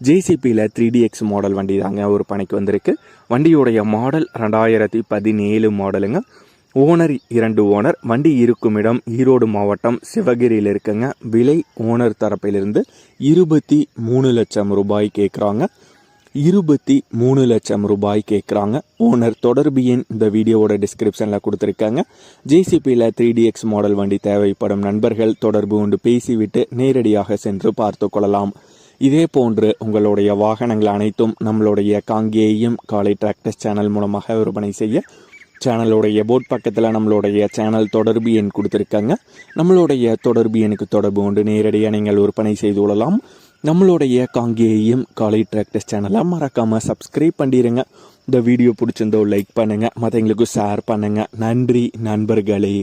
ஜேசிபியில் three dx model வண்டி தாங்க ஒரு பணிக்கு வந்திருக்கு. வண்டியுடைய மாடல் ரெண்டாயிரத்தி பதினேழு மாடலுங்க ஓனர் இரண்டு ஓனர் வண்டி இருக்கும் இடம் ஈரோடு மாவட்டம் சிவகிரியில் இருக்குங்க. விலை ஓனர் தரப்பிலிருந்து இருபத்தி மூணு லட்சம் ரூபாய் கேட்குறாங்க இருபத்தி மூணு லட்சம் ரூபாய் கேட்குறாங்க ஓனர் தொடர்பு எண் இந்த வீடியோவோட டிஸ்கிரிப்ஷனில் கொடுத்துருக்காங்க. ஜேசிபியில் த்ரீ டிஎக்ஸ் மாடல் வண்டி தேவைப்படும் நண்பர்கள் தொடர்பு கொண்டு பேசிவிட்டு நேரடியாக சென்று பார்த்து கொள்ளலாம். இதே போன்று உங்களுடைய வாகனங்கள் அனைத்தும் நம்மளுடைய காங்கேயும் காலை டிராக்டர்ஸ் சேனல் மூலமாக விற்பனை செய்ய சேனலுடைய போர்ட் பக்கத்தில் நம்மளுடைய சேனல் தொடர்பு எண் கொடுத்துருக்காங்க. நம்மளுடைய தொடர்பு எனக்கு தொடர்பு கொண்டு நேரடியாக நீங்கள் விற்பனை செய்து கொள்ளலாம். நம்மளுடைய காங்கேயும் காலை டிராக்டர்ஸ் சேனலை மறக்காமல் சப்ஸ்கிரைப் பண்ணிடுங்க இந்த வீடியோ பிடிச்சிருந்தோ லைக் பண்ணுங்கள் மற்றவங்களுக்கும் ஷேர் பண்ணுங்கள் நன்றி நண்பர்களே.